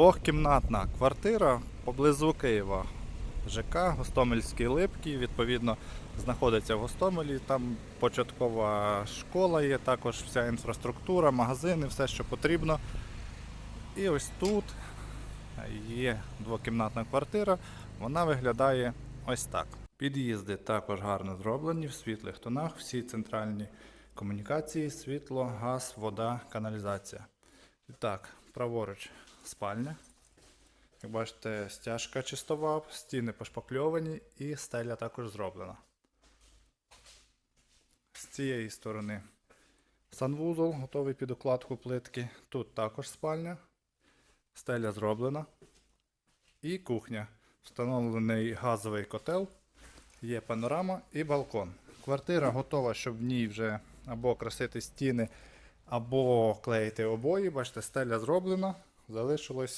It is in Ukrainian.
Двохкімнатна квартира поблизу Києва. ЖК Гостомельський Липкий, відповідно, знаходиться в Гостомелі. Там початкова школа є, також вся інфраструктура, магазини, все, що потрібно. І ось тут є двокімнатна квартира. Вона виглядає ось так. Під'їзди також гарно зроблені в світлих тонах, всі центральні комунікації, світло, газ, вода, каналізація. І так, праворуч спальня. Як бачите, стяжка чистова, стіни пошпакльовані і стеля також зроблена. З цієї сторони санвузол, готовий під укладку плитки. Тут також спальня. Стеля зроблена. І кухня. Встановлений газовий котел, є панорама і балкон. Квартира готова, щоб в ній вже або красити стіни, або клеїти обої. Бачите, стеля зроблена. Залишилось